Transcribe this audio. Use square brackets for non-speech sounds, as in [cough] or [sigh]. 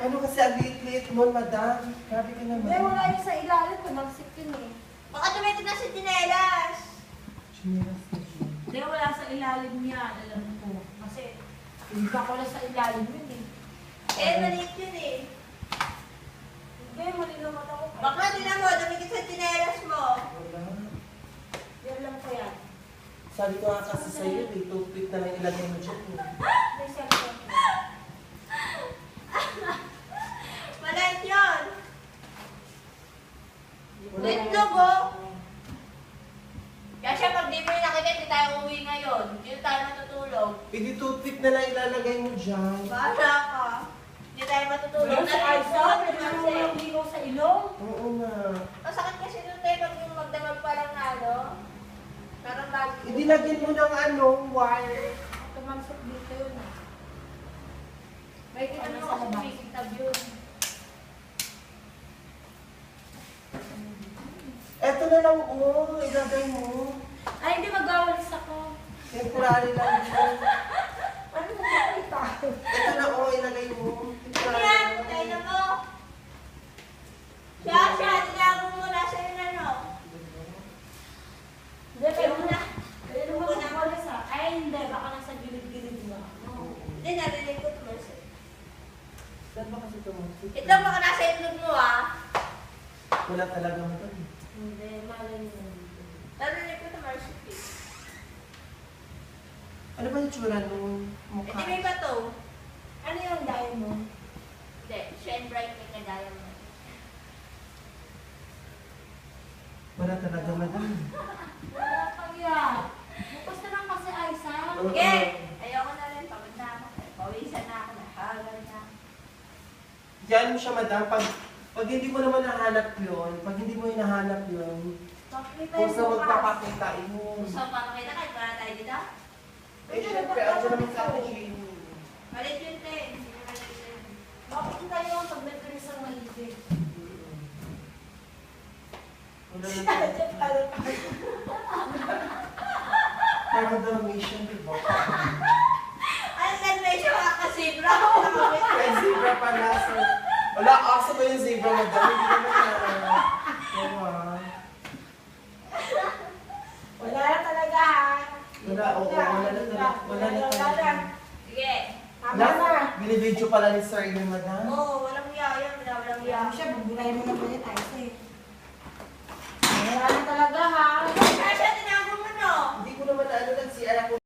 Ano kasi ang liit-liit mo, madam? Grabe ka naman. Hindi, wala yun sa ilalim. Tumagsik yun eh. Baka tumitin na si Tinelas. Chinelas na siya. Hindi, wala sa ilalim yan. Alam ko. Kasi, hindi ka ko lang sa ilalim yun eh. Eh, maliit yun eh. Hindi, malinaw ako. Baka tinan mo, dumikit sa Tinelas mo. Wala. Yan lang ko yan. Sabi ko nga kasi sa'yo, eh, toothpick na lang ilagay mo dyan. eh. May cellphone ko. Maliit yun. Oh. Kaya siya pag di mo yung nakikita, di tayo uwi ngayon. Hindi tayo matutulog. Hindi toothpick na lang ilalagay mo dyan. Bahala ka. Hindi tayo matutulog. Sa mo yung ligaw sa ilong. Oo nga. Masakit kasi doon tayo pag yung magdamag pa lang na, ano? Parang lagi. Hindi lagyan mo ng ano, wire. Tumagsik dito yun ah. May kita Ano mo sa kasi labas? sumikitab yun. Eto na lang, oh, ilagay mo. Ay, hindi magwawalis ako. Temporary lang yun. Ano mo nakita? Ito na, oh, ilagay mo. Temporary yan? lang. Tayo na mo. Siya, siya, tinago mo na siya yun ano. Hindi, Ayaw pwede mo mo na. na. Pwede mo magwawalis ah. Ay, hindi. Baka nasa gilid-gilid mo. Hindi, narinig ko tumalsik. Saan ba kasi ito mo? Nasa itlog mo ah. Wala talaga mo ito. Hindi, malay mo dito. Narinig ko tumalsik eh. Ano ba yung tsura nung Eh, mukha? di may bato. Ano yung dahil mo? Hindi, shine brightening na diamond. Wala talaga, madam. [laughs] Wala pa yan. Bukas na lang kasi Aiza. Oo. Sige! Ayoko na rin. Pagod na ako. Pawisan na ako. Nahagal na. Yan mo siya, madam. Pag, pag hindi mo naman nahanap yun, pag hindi mo hinahanap yun, Pakita kung sa magpapakita, yun. Mo pa makita kahit wala tayo dito? Eh, syempre, ano naman sa atin, Jane? Malit yun malit yun. Makikita yun pag nagkaris ang maligid. Parang dalmatian, di ba? Ang ganda siya makakasibra. Kaya zebra pala. So, wala, aso ba yung zebra, madam? Hindi naman na. Diba? Wala na talaga ha. Wala, oo, wala na talaga. Wala na talaga. Sige. Tama na. Binibidyo pala ni Sir yun, madam. Oo, oh, walang yaya. Wala, walang yaya. Yan siya, bubulay mo. Wala na. Siya, mo na ano, nagsi-anak ko